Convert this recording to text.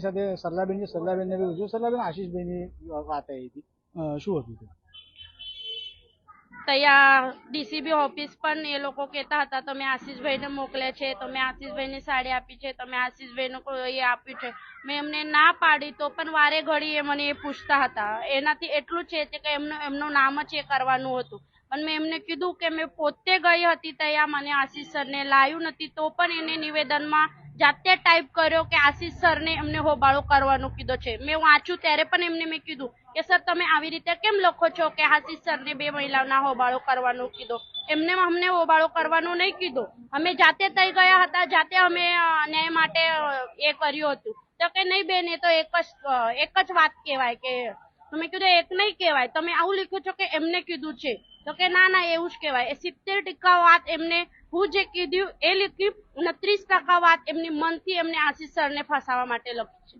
સાથે સરલાબેન છે સરલાબેનને બી પૂછ્યું. સરલાબેન આશીષભાઈની વાત આવી હતી. શું હતું તે ત્યાં ડીસીબી ઓફિસ પણ એ લોકો કહેતા હતા તમે આશીષભાઈને મોકલ્યા છે તમે આશીષભાઈને સાડી આપી છે તમે આશીષભાઈને કોઈ એ આપ્યું છે. મેં એમને ના પાડી તો પણ વારે ઘડી એ મને એ પૂછતા હતા. એનાથી એટલું છે કે એમનું એમનું નામ જ એ કરવાનું હતું. પણ મેં એમને કીધું કે મેં પોતે ગઈ હતી ત્યાં મને આશીષ સરને લાવ્યું નથી તો પણ એને નિવેદનમાં જાતે ટાઈપ કર્યો કે આશીષ સરને એમને હોબાળો કરવાનું કીધો છે. મેં વાંચ્યું ત્યારે પણ એમને મેં કીધું કે, સર, તમે આવી રીતે કેમ લખો છો કે આશીષ સરને બે મહિલાઓના હોબાળો કરવાનું કીધો? એમને અમને હોબાળો કરવાનો નહીં કીધો. અમે જાતે થઈ ગયા હતા, જાતે અમે ન્યાય માટે એ કર્યું હતું. તો કે, નહીં બેન એ તો એક જ એક જ વાત કહેવાય કે, તમે કીધું એક નહીં કહેવાય. તમે આવું લખ્યું છો કે એમને કીધું છે. તો કે, ના ના, એવું જ કહેવાય. એ સિત્તેર ટકા વાત એમને હું જે કીધું એ લખ્યું અને ત્રીસ ટકા વાત એમની મનથી એમને આશીષ સરને ફસાવા માટે લખી છે.